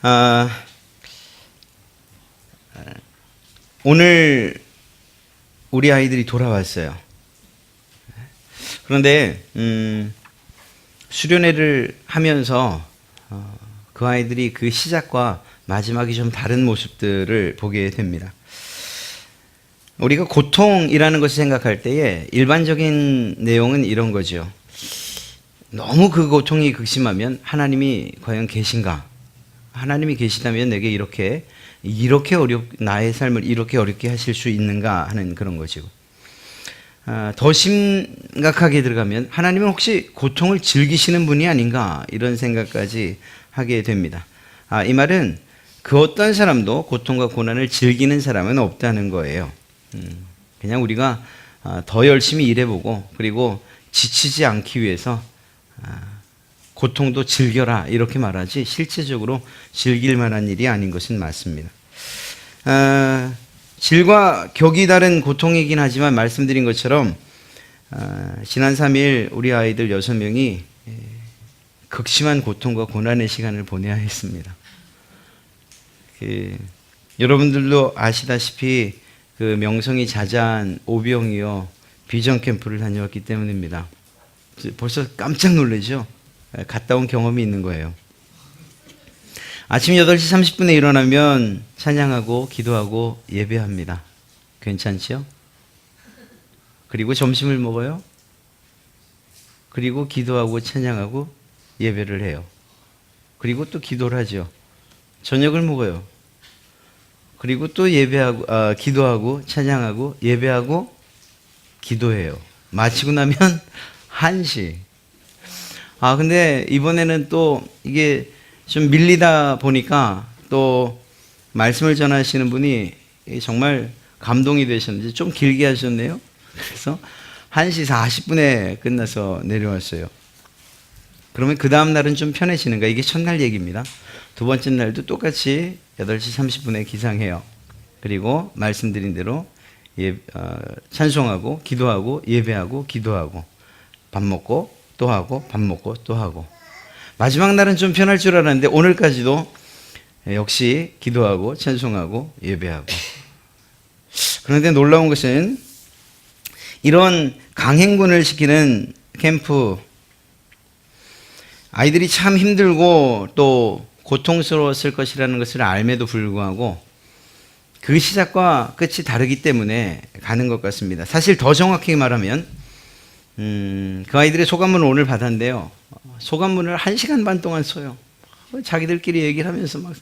아, 오늘 우리 아이들이 돌아왔어요. 그런데 음, 수련회를 하면서 어, 그 아이들이 그 시작과 마지막이 좀 다른 모습들을 보게 됩니다. 우리가 고통이라는 것을 생각할 때에 일반적인 내용은 이런 거죠. 너무 그 고통이 극심하면 하나님이 과연 계신가? 하나님이 계시다면 내게 이렇게 이렇게 어렵 나의 삶을 이렇게 어렵게 하실 수 있는가 하는 그런 거죠. 아, 더 심각하게 들어가면 하나님은 혹시 고통을 즐기시는 분이 아닌가 이런 생각까지 하게 됩니다. 아, 이 말은 그 어떤 사람도 고통과 고난을 즐기는 사람은 없다는 거예요. 음, 그냥 우리가 아, 더 열심히 일해보고 그리고 지치지 않기 위해서 아, 고통도 즐겨라 이렇게 말하지 실제적으로 즐길 만한 일이 아닌 것은 맞습니다. 아, 질과 격이 다른 고통이긴 하지만 말씀드린 것처럼 아, 지난 3일 우리 아이들 6명이 예, 극심한 고통과 고난의 시간을 보내야 했습니다. 그, 여러분들도 아시다시피 그 명성이 자자한 오병이어 비전 캠프를 다녀왔기 때문입니다. 벌써 깜짝 놀라죠? 갔다 온 경험이 있는 거예요. 아침 8시 30분에 일어나면 찬양하고 기도하고 예배합니다. 괜찮지요? 그리고 점심을 먹어요. 그리고 기도하고 찬양하고 예배를 해요. 그리고 또 기도를 하죠. 저녁을 먹어요. 그리고 또 예배하고 아, 기도하고 찬양하고 예배하고 기도해요. 마치고 나면 1시. 아, 근데 이번에는 또 이게 좀 밀리다 보니까 또 말씀을 전하시는 분이 정말 감동이 되셨는지 좀 길게 하셨네요. 그래서 1시 40분에 끝나서 내려왔어요. 그러면 그 다음 날은 좀 편해지는가? 이게 첫날 얘기입니다. 두 번째 날도 똑같이 8시 30분에 기상해요. 그리고 말씀드린 대로 예, 어, 찬송하고 기도하고 예배하고 기도하고 밥 먹고 또 하고 밥 먹고 또 하고. 마지막 날은 좀 편할 줄 알았는데 오늘까지도 역시 기도하고 찬송하고 예배하고. 그런데 놀라운 것은 이런 강행군을 시키는 캠프. 아이들이 참 힘들고 또 고통스러웠을 것이라는 것을 알매도 불구하고 그 시작과 끝이 다르기 때문에 가는 것 같습니다. 사실 더 정확히 말하면 음, 그 아이들의 소감문을 오늘 받았는데요. 소감문을 한 시간 반 동안 써요. 자기들끼리 얘기를 하면서 막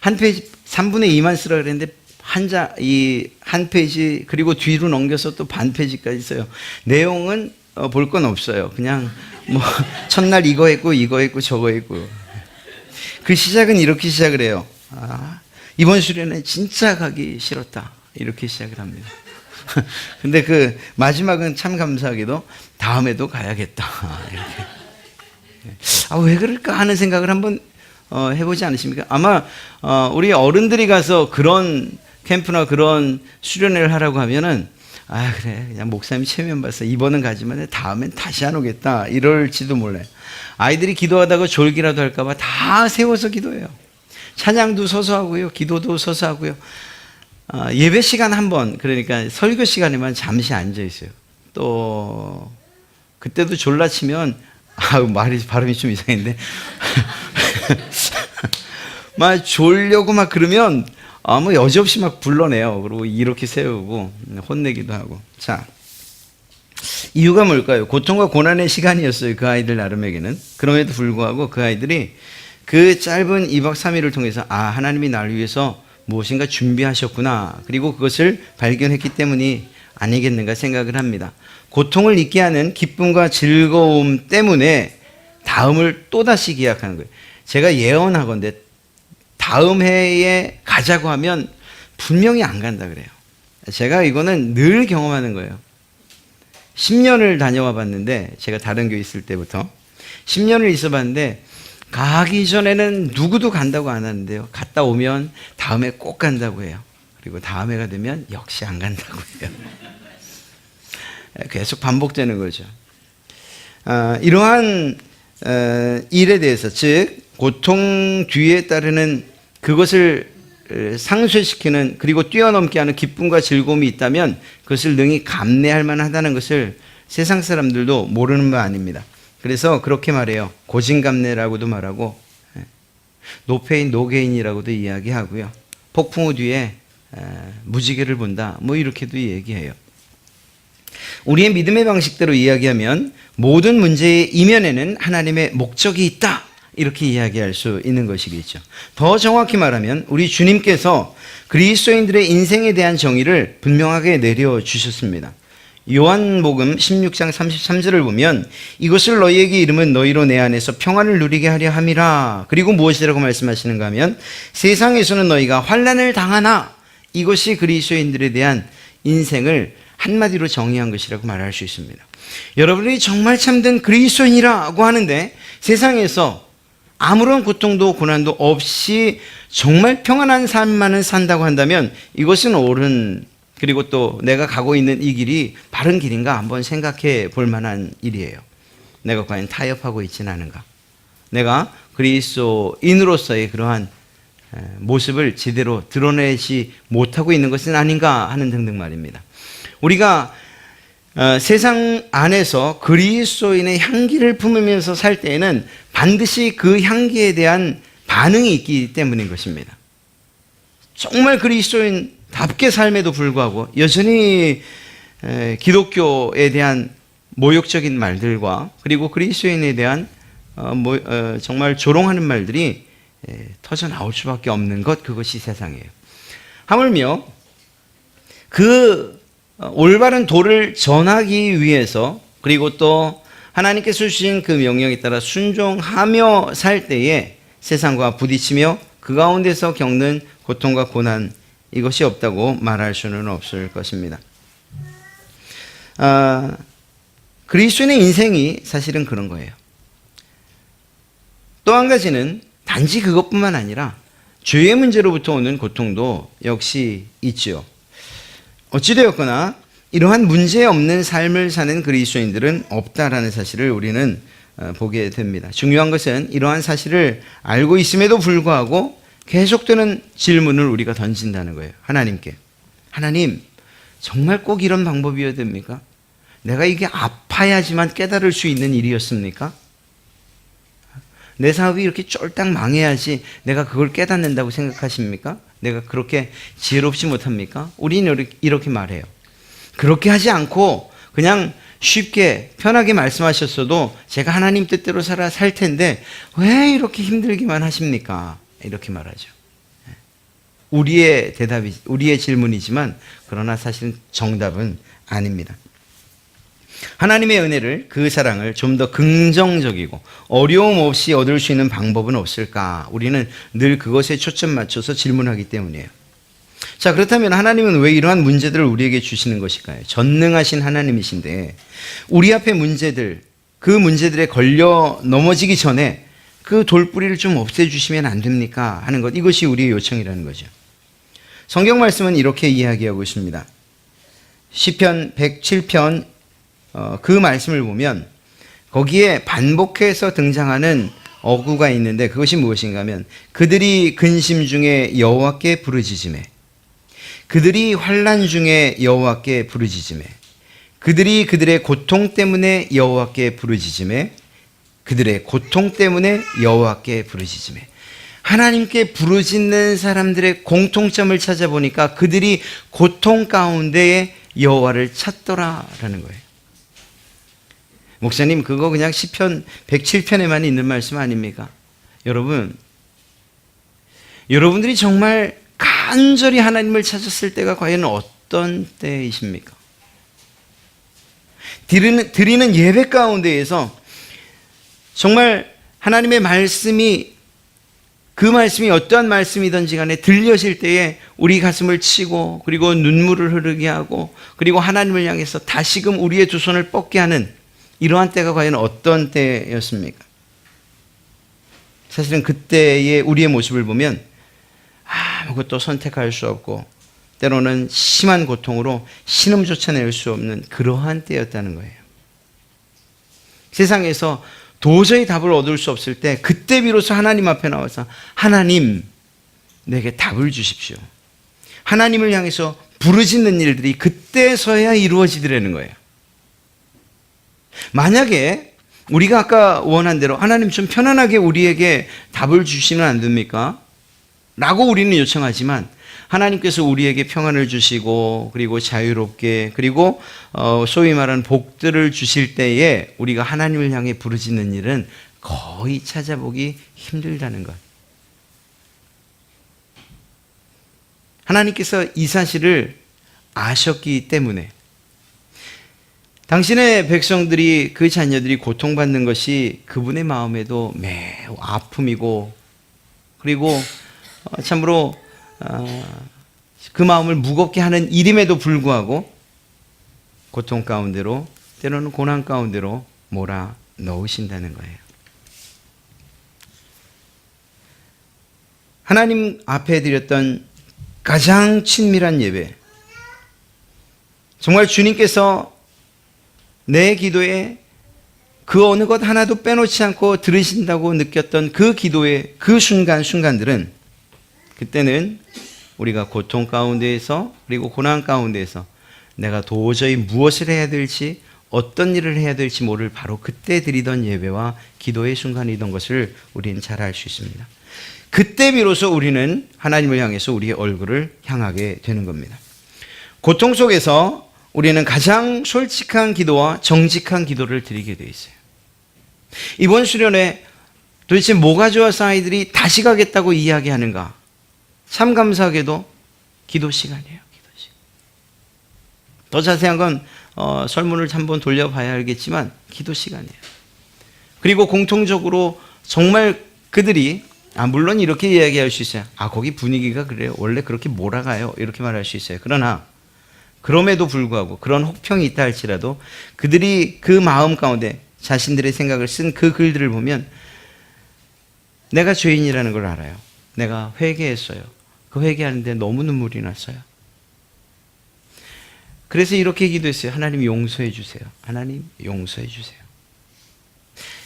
한 페이지 3분의 2만 쓰라 그랬는데 한자 이 한 페이지 그리고 뒤로 넘겨서 또 반 페이지까지 써요. 내용은 어, 볼 건 없어요. 그냥 뭐 첫날 이거 했고 이거 했고 저거 했고 그 시작은 이렇게 시작을 해요. 아, 이번 수련회 진짜 가기 싫었다. 이렇게 시작을 합니다. 근데 그 마지막은 참 감사하게도 다음에도 가야겠다. 아, 왜 그럴까 하는 생각을 한번 어, 해보지 않으십니까? 아마 어, 우리 어른들이 가서 그런 캠프나 그런 수련회를 하라고 하면은 아 그래 그냥 목사님 체면 봤어 이번은 가지만 다음엔 다시 안 오겠다 이럴지도 몰라요. 아이들이 기도하다가 졸기라도 할까봐 다 세워서 기도해요. 찬양도 서서 하고요, 기도도 서서 하고요. 어, 예배 시간 한 번, 그러니까 설교 시간에만 잠시 앉아 있어요. 또, 그때도 졸라 치면, 아 말이, 발음이 좀 이상한데. 막 졸려고 막 그러면, 아, 뭐 여지없이 막 불러내요. 그리고 이렇게 세우고, 혼내기도 하고. 자. 이유가 뭘까요? 고통과 고난의 시간이었어요. 그 아이들 나름에게는. 그럼에도 불구하고 그 아이들이 그 짧은 2박 3일을 통해서 아, 하나님이 나를 위해서 무엇인가 준비하셨구나. 그리고 그것을 발견했기 때문이 아니겠는가 생각을 합니다. 고통을 잊게 하는 기쁨과 즐거움 때문에 다음을 또다시 기약하는 거예요. 제가 예언하건데 다음 해에 가자고 하면 분명히 안 간다 그래요. 제가 이거는 늘 경험하는 거예요. 10년을 다녀와 봤는데 제가 다른 교회 있을 때부터 10년을 있어 봤는데 가기 전에는 누구도 간다고 안 하는데요. 갔다 오면 다음에 꼭 간다고 해요. 그리고 다음해가 되면 역시 안 간다고 해요. 계속 반복되는 거죠. 아, 이러한 어, 일에 대해서 즉 고통 뒤에 따르는 그것을 에, 상쇄시키는 그리고 뛰어넘게 하는 기쁨과 즐거움이 있다면 그것을 능히 감내할 만하다는 것을 세상 사람들도 모르는 바 아닙니다. 그래서 그렇게 말해요. 고진감래라고도 말하고 예, 노페인 노게인이라고도 이야기하고요. 폭풍우 뒤에 에, 무지개를 본다. 뭐 이렇게도 얘기해요. 우리의 믿음의 방식대로 이야기하면 모든 문제의 이면에는 하나님의 목적이 있다. 이렇게 이야기할 수 있는 것이겠죠. 더 정확히 말하면 우리 주님께서 그리스도인들의 인생에 대한 정의를 분명하게 내려 주셨습니다. 요한복음 16장 33절을 보면 이것을 너희에게 이름은 너희로 내 안에서 평안을 누리게 하려 함이라. 그리고 무엇이라고 말씀하시는가 하면 세상에서는 너희가 환난을 당하나 이것이 그리스도인들에 대한 인생을 한마디로 정의한 것이라고 말할 수 있습니다. 여러분이 정말 참된 그리스도인이라고 하는데 세상에서 아무런 고통도 고난도 없이 정말 평안한 삶만을 산다고 한다면 이것은 옳은 그리고 또 내가 가고 있는 이 길이 바른 길인가 한번 생각해 볼 만한 일이에요. 내가 과연 타협하고 있지는 않은가? 내가 그리스도인으로서의 그러한 에, 모습을 제대로 드러내지 못하고 있는 것은 아닌가 하는 등등 말입니다. 우리가 어, 세상 안에서 그리스도인의 향기를 품으면서 살 때에는 반드시 그 향기에 대한 반응이 있기 때문인 것입니다. 정말 그리스도인 답게 삶에도 불구하고 여전히 에, 기독교에 대한 모욕적인 말들과 그리고 그리스도인에 대한 어, 뭐, 어, 정말 조롱하는 말들이 에, 터져 나올 수밖에 없는 것 그것이 세상이에요. 하물며 그 어, 올바른 도를 전하기 위해서 그리고 또 하나님께서 주신 그 명령에 따라 순종하며 살 때에 세상과 부딪히며 그 가운데서 겪는 고통과 고난 이것이 없다고 말할 수는 없을 것입니다. 아, 그리스도인의 인생이 사실은 그런 거예요. 또 한 가지는 단지 그것뿐만 아니라 죄의 문제로부터 오는 고통도 역시 있지요. 어찌되었거나 이러한 문제 없는 삶을 사는 그리스도인들은 없다라는 사실을 우리는 어, 보게 됩니다. 중요한 것은 이러한 사실을 알고 있음에도 불구하고 계속되는 질문을 우리가 던진다는 거예요. 하나님께. 하나님, 정말 꼭 이런 방법이어야 됩니까? 내가 이게 아파야지만 깨달을 수 있는 일이었습니까? 내 사업이 이렇게 쫄딱 망해야지 내가 그걸 깨닫는다고 생각하십니까? 내가 그렇게 지혜롭지 못합니까? 우리는 이렇게 말해요. 그렇게 하지 않고 그냥 쉽게 편하게 말씀하셨어도 제가 하나님 뜻대로 살아 살 텐데 왜 이렇게 힘들기만 하십니까? 이렇게 말하죠. 우리의 대답이 우리의 질문이지만 그러나 사실은 정답은 아닙니다. 하나님의 은혜를 그 사랑을 좀 더 긍정적이고 어려움 없이 얻을 수 있는 방법은 없을까? 우리는 늘 그것에 초점 맞춰서 질문하기 때문이에요. 자, 그렇다면 하나님은 왜 이러한 문제들을 우리에게 주시는 것일까요? 전능하신 하나님이신데 우리 앞에 문제들 그 문제들에 걸려 넘어지기 전에 그 돌뿌리를 좀 없애주시면 안 됩니까? 하는 것 이것이 우리의 요청이라는 거죠. 성경 말씀은 이렇게 이야기하고 있습니다. 시편 107편 어, 그 말씀을 보면 거기에 반복해서 등장하는 어구가 있는데 그것이 무엇인가 하면 그들이 근심 중에 여호와께 부르짖음에 그들이 환난 중에 여호와께 부르짖음에 그들이 그들의 고통 때문에 여호와께 부르짖음에 그들의 고통 때문에 여호와께 부르짖음에 하나님께 부르짖는 사람들의 공통점을 찾아보니까 그들이 고통 가운데에 여호와를 찾더라라는 거예요. 목사님 그거 그냥 시편 107편에만 있는 말씀 아닙니까? 여러분 여러분들이 정말 간절히 하나님을 찾았을 때가 과연 어떤 때이십니까? 드리는, 드리는 예배 가운데에서 정말 하나님의 말씀이 그 말씀이 어떠한 말씀이든지 간에 들려질 때에 우리 가슴을 치고 그리고 눈물을 흐르게 하고 그리고 하나님을 향해서 다시금 우리의 두 손을 뻗게 하는 이러한 때가 과연 어떤 때였습니까? 사실은 그때의 우리의 모습을 보면 아무것도 선택할 수 없고 때로는 심한 고통으로 신음조차 낼 수 없는 그러한 때였다는 거예요. 세상에서 도저히 답을 얻을 수 없을 때 그때 비로소 하나님 앞에 나와서 하나님 내게 답을 주십시오. 하나님을 향해서 부르짖는 일들이 그때서야 이루어지더라는 거예요. 만약에 우리가 아까 원한 대로 하나님 좀 편안하게 우리에게 답을 주시면 안 됩니까? 라고 우리는 요청하지만 하나님께서 우리에게 평안을 주시고 그리고 자유롭게 그리고 어, 소위 말하는 복들을 주실 때에 우리가 하나님을 향해 부르짖는 일은 거의 찾아보기 힘들다는 것. 하나님께서 이 사실을 아셨기 때문에 당신의 백성들이 그 자녀들이 고통받는 것이 그분의 마음에도 매우 아픔이고 그리고 어, 참으로 어, 그 마음을 무겁게 하는 일임에도 불구하고 고통 가운데로 때로는 고난 가운데로 몰아 넣으신다는 거예요. 하나님 앞에 드렸던 가장 친밀한 예배. 정말 주님께서 내 기도에 그 어느 것 하나도 빼놓지 않고 들으신다고 느꼈던 그 기도의 그 순간 순간들은 그때는 우리가 고통 가운데에서 그리고 고난 가운데에서 내가 도저히 무엇을 해야 될지 어떤 일을 해야 될지 모를 바로 그때 드리던 예배와 기도의 순간이던 것을 우리는 잘 알 수 있습니다. 그때 비로소 우리는 하나님을 향해서 우리의 얼굴을 향하게 되는 겁니다. 고통 속에서 우리는 가장 솔직한 기도와 정직한 기도를 드리게 돼 있어요. 이번 수련회 도대체 뭐가 좋아서 아이들이 다시 가겠다고 이야기하는가? 참 감사하게도 기도 시간이에요. 기도 시간. 더 자세한 건 어, 설문을 한번 돌려봐야 알겠지만 기도 시간이에요. 그리고 공통적으로 정말 그들이 아 물론 이렇게 이야기할 수 있어요. 아 거기 분위기가 그래요. 원래 그렇게 몰아가요. 이렇게 말할 수 있어요. 그러나 그럼에도 불구하고 그런 혹평이 있다 할지라도 그들이 그 마음 가운데 자신들의 생각을 쓴 그 글들을 보면 내가 죄인이라는 걸 알아요. 내가 회개했어요. 그 회개하는데 너무 눈물이 났어요. 그래서 이렇게 기도했어요. 하나님 용서해 주세요. 하나님 용서해 주세요.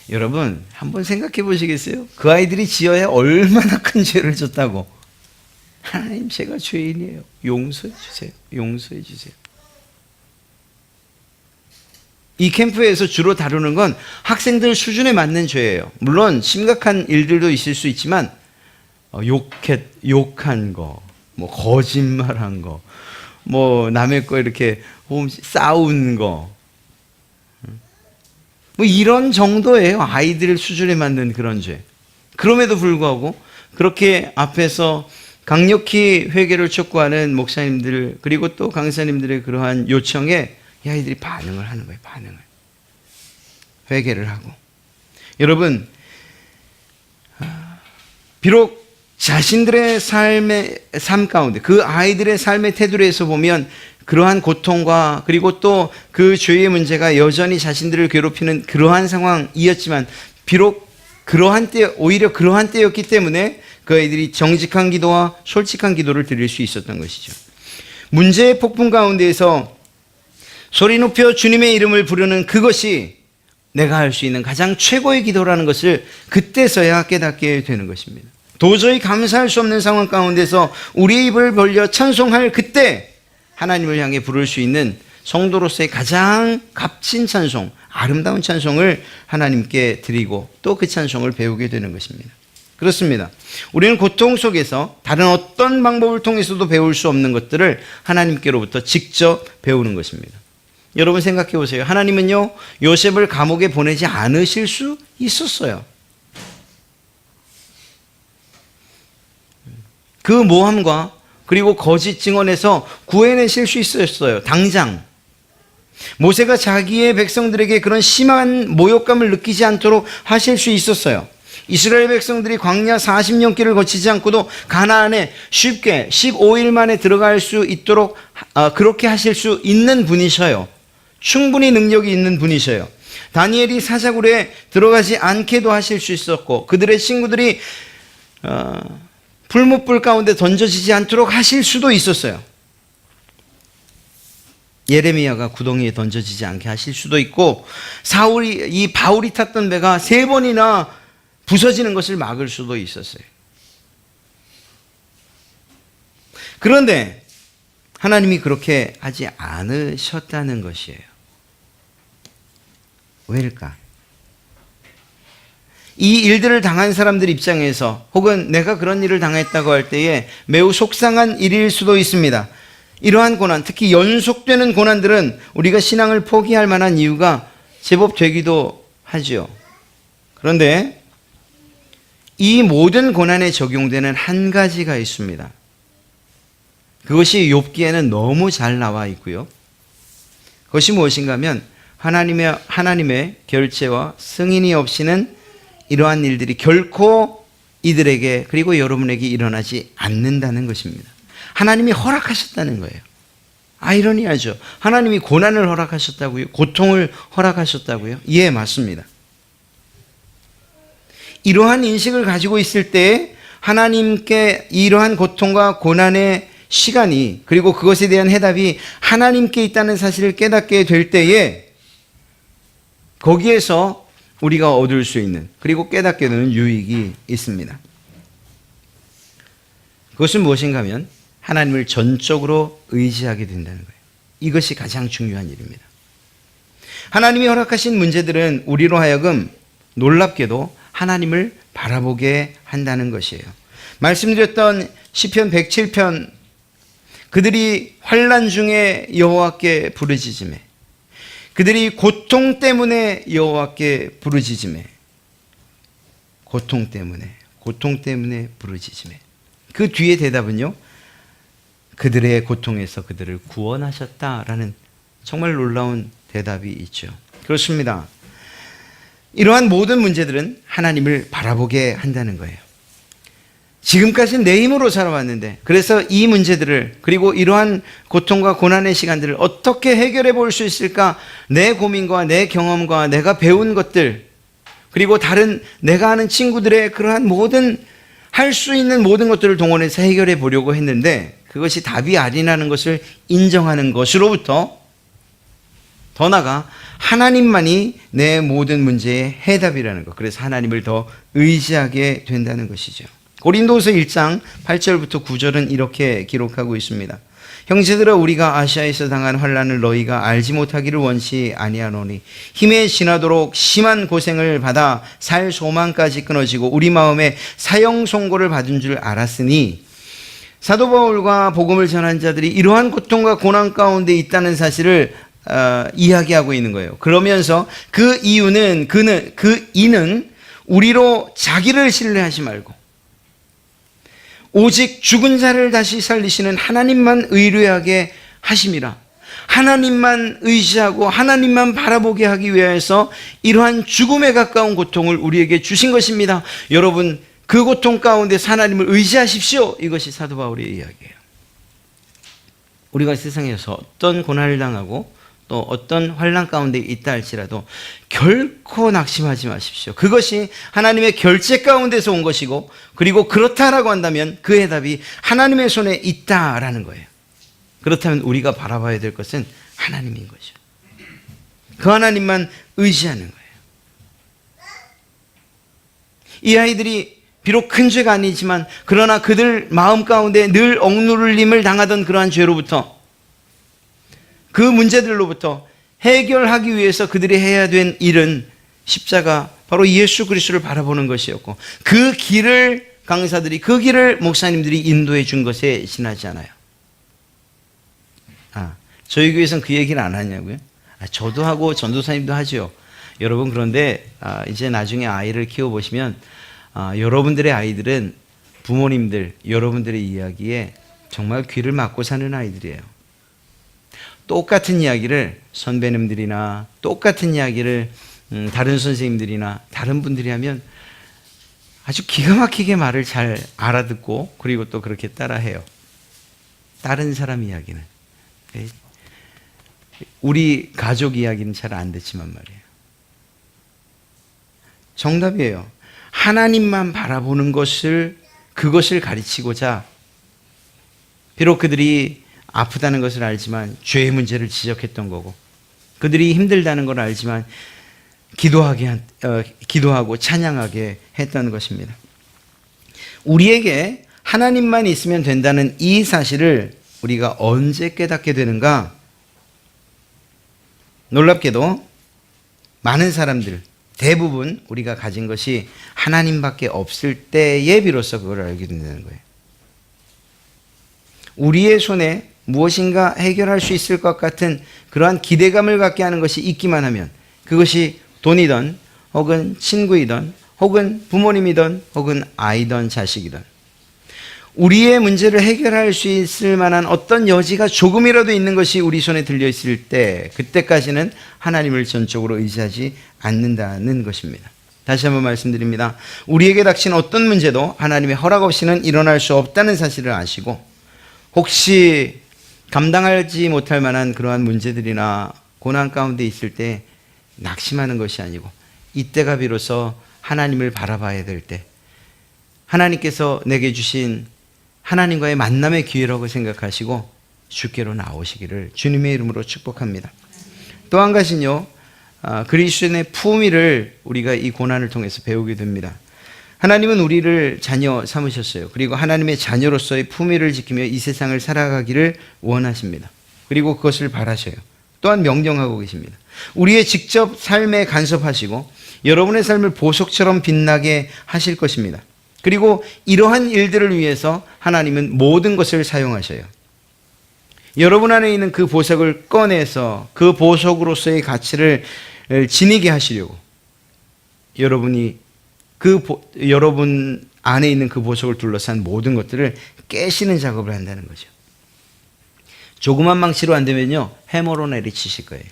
여러분 한번 생각해 보시겠어요? 그 아이들이 지어야 얼마나 큰 죄를 졌다고. 하나님 제가 죄인이에요. 용서해 주세요. 용서해 주세요. 이 캠프에서 주로 다루는 건 학생들 수준에 맞는 죄예요. 물론 심각한 일들도 있을 수 있지만 어, 욕했 욕한 거, 뭐 거짓말한 거, 뭐 남의 거 이렇게 싸운 거, 뭐 이런 정도예요. 아이들 수준에 맞는 그런 죄. 그럼에도 불구하고 그렇게 앞에서 강력히 회개를 촉구하는 목사님들 그리고 또 강사님들의 그러한 요청에 이 아이들이 반응을 하는 거예요. 반응을. 회개를 하고. 여러분 비록 자신들의 삶의 삶 가운데 그 아이들의 삶의 테두리에서 보면 그러한 고통과 그리고 또 그 죄의 문제가 여전히 자신들을 괴롭히는 그러한 상황이었지만 비록 그러한 때 오히려 그러한 때였기 때문에 그 아이들이 정직한 기도와 솔직한 기도를 드릴 수 있었던 것이죠. 문제의 폭풍 가운데에서 소리 높여 주님의 이름을 부르는 그것이 내가 할 수 있는 가장 최고의 기도라는 것을 그때서야 깨닫게 되는 것입니다. 도저히 감사할 수 없는 상황 가운데서 우리의 입을 벌려 찬송할 그때 하나님을 향해 부를 수 있는 성도로서의 가장 값진 찬송, 아름다운 찬송을 하나님께 드리고 또 그 찬송을 배우게 되는 것입니다. 그렇습니다. 우리는 고통 속에서 다른 어떤 방법을 통해서도 배울 수 없는 것들을 하나님께로부터 직접 배우는 것입니다. 여러분 생각해 보세요. 하나님은요, 요셉을 감옥에 보내지 않으실 수 있었어요. 그 모함과 그리고 거짓 증언에서 구해내실 수 있었어요. 당장. 모세가 자기의 백성들에게 그런 심한 모욕감을 느끼지 않도록 하실 수 있었어요. 이스라엘 백성들이 광야 40년 길을 거치지 않고도 가나안에 쉽게 15일 만에 들어갈 수 있도록 어, 그렇게 하실 수 있는 분이셔요. 충분히 능력이 있는 분이셔요. 다니엘이 사자굴에 들어가지 않게도 하실 수 있었고 그들의 친구들이 어, 불못불 가운데 던져지지 않도록 하실 수도 있었어요. 예레미야가 구덩이에 던져지지 않게 하실 수도 있고 사울이 이 바울이 탔던 배가 세 번이나 부서지는 것을 막을 수도 있었어요. 그런데 하나님이 그렇게 하지 않으셨다는 것이에요. 왜일까? 이 일들을 당한 사람들 입장에서 혹은 내가 그런 일을 당했다고 할 때에 매우 속상한 일일 수도 있습니다. 이러한 고난, 특히 연속되는 고난들은 우리가 신앙을 포기할 만한 이유가 제법 되기도 하지요. 그런데 이 모든 고난에 적용되는 한 가지가 있습니다. 그것이 욥기에는 너무 잘 나와 있고요. 그것이 무엇인가 하면 하나님의 하나님의 결제와 승인이 없이는 이러한 일들이 결코 이들에게 그리고 여러분에게 일어나지 않는다는 것입니다. 하나님이 허락하셨다는 거예요. 아이러니하죠. 하나님이 고난을 허락하셨다고요? 고통을 허락하셨다고요? 예, 맞습니다. 이러한 인식을 가지고 있을 때 하나님께 이러한 고통과 고난의 시간이 그리고 그것에 대한 해답이 하나님께 있다는 사실을 깨닫게 될 때에 거기에서 우리가 얻을 수 있는 그리고 깨닫게 되는 유익이 있습니다. 그것은 무엇인가 하면 하나님을 전적으로 의지하게 된다는 거예요. 이것이 가장 중요한 일입니다. 하나님이 허락하신 문제들은 우리로 하여금 놀랍게도 하나님을 바라보게 한다는 것이에요. 말씀드렸던 시편 107편 그들이 환란 중에 여호와께 부르짖음에 그들이 고통 때문에 여호와께 부르짖음에 고통 때문에 고통 때문에 부르짖음에 그 뒤에 대답은요. 그들의 고통에서 그들을 구원하셨다라는 정말 놀라운 대답이 있죠. 그렇습니다. 이러한 모든 문제들은 하나님을 바라보게 한다는 거예요. 지금까지는 내 힘으로 살아왔는데, 그래서 이 문제들을, 그리고 이러한 고통과 고난의 시간들을 어떻게 해결해 볼 수 있을까? 내 고민과 내 경험과 내가 배운 것들, 그리고 다른 내가 아는 친구들의 그러한 모든 할 수 있는 모든 것들을 동원해서 해결해 보려고 했는데, 그것이 답이 아니라는 것을 인정하는 것으로부터 더 나가 하나님만이 내 모든 문제의 해답이라는 것. 그래서 하나님을 더 의지하게 된다는 것이죠. 고린도서 1장 8절부터 9절은 이렇게 기록하고 있습니다. 형제들아 우리가 아시아에서 당한 환란을 너희가 알지 못하기를 원치 아니하노니 힘에 지나도록 심한 고생을 받아 살 소망까지 끊어지고 우리 마음에 사형 선고를 받은 줄 알았으니 사도 바울과 복음을 전한 자들이 이러한 고통과 고난 가운데 있다는 사실을 어, 이야기하고 있는 거예요. 그러면서 그 이유는 그는 그 이는 우리로 자기를 신뢰하지 말고 오직 죽은 자를 다시 살리시는 하나님만 의뢰하게 하심이라. 하나님만 의지하고 하나님만 바라보게 하기 위해서 이러한 죽음에 가까운 고통을 우리에게 주신 것입니다. 여러분 그 고통 가운데 하나님을 의지하십시오. 이것이 사도 바울의 이야기예요. 우리가 세상에서 어떤 고난을 당하고 또 어떤 환란 가운데 있다 할지라도 결코 낙심하지 마십시오. 그것이 하나님의 결제 가운데서 온 것이고 그리고 그렇다라고 한다면 그 해답이 하나님의 손에 있다라는 거예요. 그렇다면 우리가 바라봐야 될 것은 하나님인 거죠. 그 하나님만 의지하는 거예요. 이 아이들이 비록 큰 죄가 아니지만 그러나 그들 마음 가운데 늘 억누를림을 당하던 그러한 죄로부터 그 문제들로부터 해결하기 위해서 그들이 해야 된 일은 십자가 바로 예수 그리스도를 바라보는 것이었고 그 길을 강사들이 그 길을 목사님들이 인도해 준 것에 지나지 않아요. 아, 저희 교회에서는 그 얘기를 안 하냐고요? 아, 저도 하고 전도사님도 하죠. 여러분 그런데 아, 이제 나중에 아이를 키워 보시면 아, 여러분들의 아이들은 부모님들 여러분들의 이야기에 정말 귀를 막고 사는 아이들이에요. 똑같은 이야기를 선배님들이나 똑같은 이야기를 음, 다른 선생님들이나 다른 분들이 하면 아주 기가 막히게 말을 잘 알아듣고 그리고 또 그렇게 따라해요. 다른 사람 이야기는 네. 우리 가족 이야기는 잘 안 듣지만 말이에요. 정답이에요. 하나님만 바라보는 것을 그것을 가르치고자 비록 그들이 아프다는 것을 알지만 죄의 문제를 지적했던 거고 그들이 힘들다는 걸 알지만 기도하게 어, 기도하고 찬양하게 했던 것입니다. 우리에게 하나님만 있으면 된다는 이 사실을 우리가 언제 깨닫게 되는가? 놀랍게도 많은 사람들, 대부분 우리가 가진 것이 하나님밖에 없을 때에 비로소 그걸 알게 된다는 거예요. 우리의 손에 무엇인가 해결할 수 있을 것 같은 그러한 기대감을 갖게 하는 것이 있기만 하면 그것이 돈이든 혹은 친구이든 혹은 부모님이든 혹은 아이든 자식이든 우리의 문제를 해결할 수 있을 만한 어떤 여지가 조금이라도 있는 것이 우리 손에 들려 있을 때 그때까지는 하나님을 전적으로 의지하지 않는다는 것입니다. 다시 한번 말씀드립니다. 우리에게 닥친 어떤 문제도 하나님의 허락 없이는 일어날 수 없다는 사실을 아시고 혹시 감당하지 못할 만한 그러한 문제들이나 고난 가운데 있을 때 낙심하는 것이 아니고 이때가 비로소 하나님을 바라봐야 될 때 하나님께서 내게 주신 하나님과의 만남의 기회라고 생각하시고 주께로 나오시기를 주님의 이름으로 축복합니다. 또 한 가지는요. 아, 그리스도인의 품위를 우리가 이 고난을 통해서 배우게 됩니다. 하나님은 우리를 자녀 삼으셨어요. 그리고 하나님의 자녀로서의 품위를 지키며 이 세상을 살아가기를 원하십니다. 그리고 그것을 바라셔요. 또한 명령하고 계십니다. 우리의 직접 삶에 간섭하시고 여러분의 삶을 보석처럼 빛나게 하실 것입니다. 그리고 이러한 일들을 위해서 하나님은 모든 것을 사용하셔요. 여러분 안에 있는 그 보석을 꺼내서 그 보석으로서의 가치를 지니게 하시려고 여러분이 그 보, 여러분 안에 있는 그 보석을 둘러싼 모든 것들을 깨시는 작업을 한다는 거죠. 조그만 망치로 안 되면요 해머로 내리치실 거예요.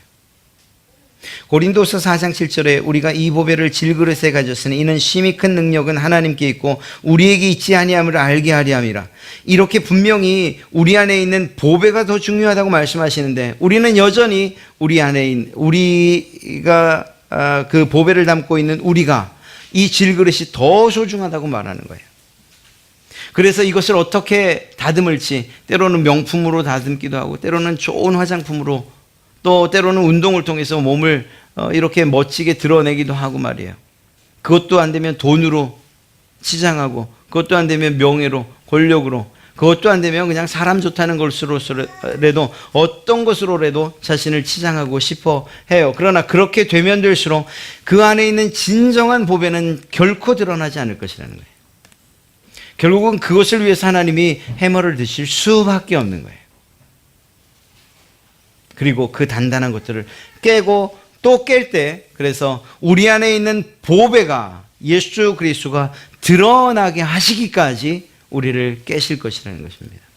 고린도서 4장 7절에 우리가 이 보배를 질그릇에 가졌으니 이는 심히 큰 능력은 하나님께 있고 우리에게 있지 아니함을 알게 하리 함이라. 이렇게 분명히 우리 안에 있는 보배가 더 중요하다고 말씀하시는데 우리는 여전히 우리 안에 있는 우리가 아, 그 보배를 담고 있는 우리가 이 질그릇이 더 소중하다고 말하는 거예요. 그래서 이것을 어떻게 다듬을지 때로는 명품으로 다듬기도 하고 때로는 좋은 화장품으로 또 때로는 운동을 통해서 몸을 어, 이렇게 멋지게 드러내기도 하고 말이에요. 그것도 안 되면 돈으로 치장하고 그것도 안 되면 명예로 권력으로 그것도 안 되면 그냥 사람 좋다는 것으로라도 어떤 것으로라도 자신을 치장하고 싶어 해요. 그러나 그렇게 되면 될수록 그 안에 있는 진정한 보배는 결코 드러나지 않을 것이라는 거예요. 결국은 그것을 위해서 하나님이 해머를 드실 수밖에 없는 거예요. 그리고 그 단단한 것들을 깨고 또 깰 때 그래서 우리 안에 있는 보배가 예수 그리스도가 드러나게 하시기까지 우리를 깨실 것이라는 것입니다.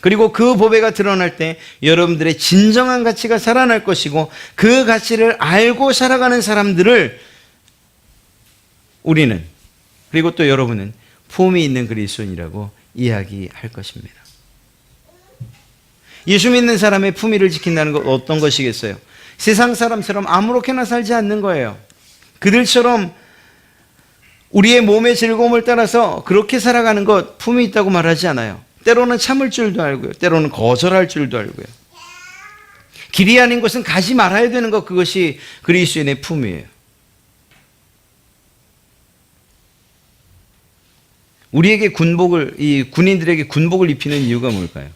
그리고 그 보배가 드러날 때 여러분들의 진정한 가치가 살아날 것이고 그 가치를 알고 살아가는 사람들을 우리는 그리고 또 여러분은 품이 있는 그리스도인이라고 이야기할 것입니다. 예수 믿는 사람의 품위를 지킨다는 것 어떤 것이겠어요? 세상 사람처럼 아무렇게나 살지 않는 거예요. 그들처럼 우리의 몸의 즐거움을 따라서 그렇게 살아가는 것 품이 있다고 말하지 않아요. 때로는 참을 줄도 알고요. 때로는 거절할 줄도 알고요. 길이 아닌 것은 가지 말아야 되는 것 그것이 그리스도인의 품이에요. 우리에게 군복을 이 군인들에게 군복을 입히는 이유가 뭘까요?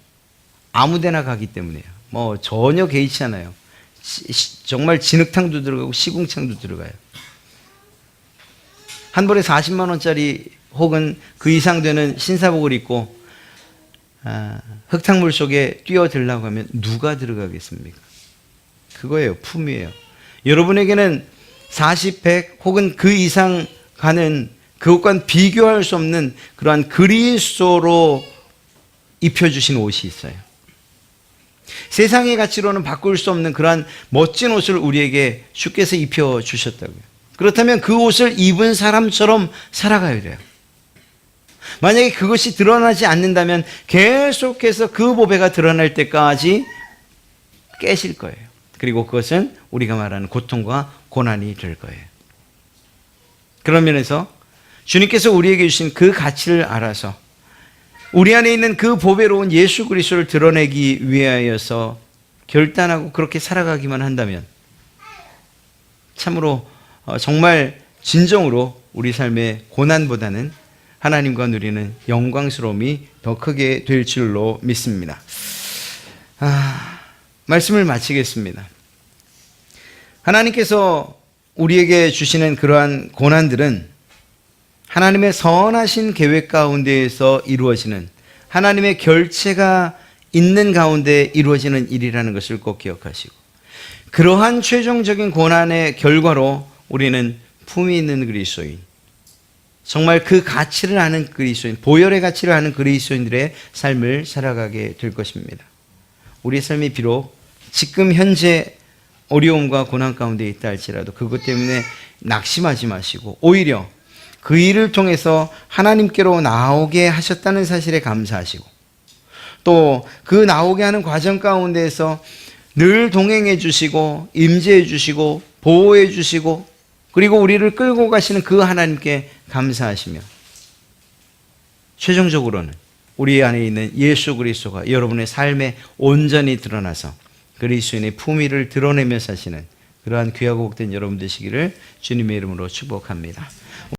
아무데나 가기 때문에요. 뭐 전혀 개의치 않아요. 시, 정말 진흙탕도 들어가고 시궁창도 들어가요. 한 벌에 40만 원짜리 혹은 그 이상 되는 신사복을 입고 아, 흙탕물 속에 뛰어들라고 하면 누가 들어가겠습니까? 그거예요. 품이에요. 여러분에게는 40, 100 혹은 그 이상 가는 그것과는 비교할 수 없는 그러한 그리스도로 입혀주신 옷이 있어요. 세상의 가치로는 바꿀 수 없는 그러한 멋진 옷을 우리에게 주께서 입혀 주셨다고요. 그렇다면 그 옷을 입은 사람처럼 살아가야 돼요. 만약에 그것이 드러나지 않는다면 계속해서 그 보배가 드러날 때까지 깨실 거예요. 그리고 그것은 우리가 말하는 고통과 고난이 될 거예요. 그런 면에서 주님께서 우리에게 주신 그 가치를 알아서 우리 안에 있는 그 보배로운 예수 그리스도를 드러내기 위하여서 결단하고 그렇게 살아가기만 한다면 참으로 어, 정말 진정으로 우리 삶의 고난보다는 하나님과 누리는 영광스러움이 더 크게 될 줄로 믿습니다. 아, 말씀을 마치겠습니다. 하나님께서 우리에게 주시는 그러한 고난들은 하나님의 선하신 계획 가운데에서 이루어지는 하나님의 결체가 있는 가운데 이루어지는 일이라는 것을 꼭 기억하시고 그러한 최종적인 고난의 결과로 우리는 품이 있는 그리스도인 정말 그 가치를 아는 그리스도인 보혈의 가치를 아는 그리스도인들의 삶을 살아가게 될 것입니다. 우리의 삶이 비록 지금 현재 어려움과 고난 가운데 있다 할지라도 그것 때문에 낙심하지 마시고 오히려 그 일을 통해서 하나님께로 나오게 하셨다는 사실에 감사하시고 또 그 나오게 하는 과정 가운데에서 늘 동행해 주시고 임재해 주시고 보호해 주시고 그리고 우리를 끌고 가시는 그 하나님께 감사하시며 최종적으로는 우리 안에 있는 예수 그리스도가 여러분의 삶에 온전히 드러나서 그리스도인의 품위를 드러내며 사시는 그러한 귀하고 복된 여러분 되시기를 주님의 이름으로 축복합니다.